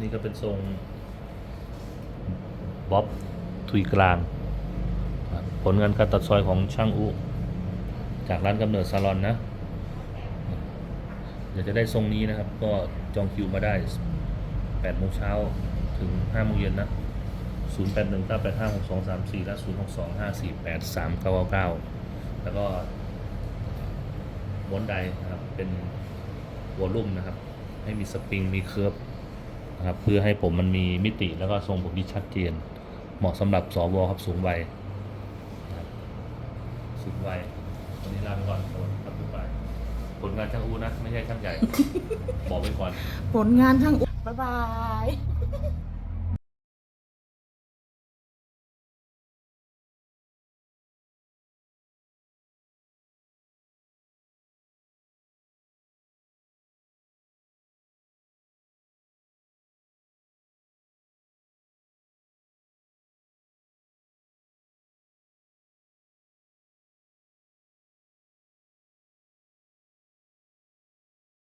นี่ก็เป็นทรงบ๊อบทุยกลาง ผลงานการตัดซอยของช่างอุ จากร้านกำเนิดซาลอนนะเดี๋ยวจะได้ทรงนี้นะครับ ก็จองคิวมาได้8โมงเช้าถึง5โมงเย็นนะ 0 8 1 9 8 5 6 2 3 4 และ 0 6 2 5 4 8 3 9 9 9 แล้วก็ม้วนใดนะครับ เป็นวอลลุ่มนะครับ ให้มีสปริง มีเคิร์ฟ นะครับเพื่อให้ผมมันมีมิติแล้วก็ทรงผมที่ชัดเจน เหมาะสำหรับสวครับสูงวัยนะครับสูงวัยวันนี้ลาไปก่อนสวัสดีครับทุกท่านผลงานช่างอูนะ ไม่ใช่ช่างใหญ่ บอกไว้ก่อน ผลงานทั้งบ๊ายบาย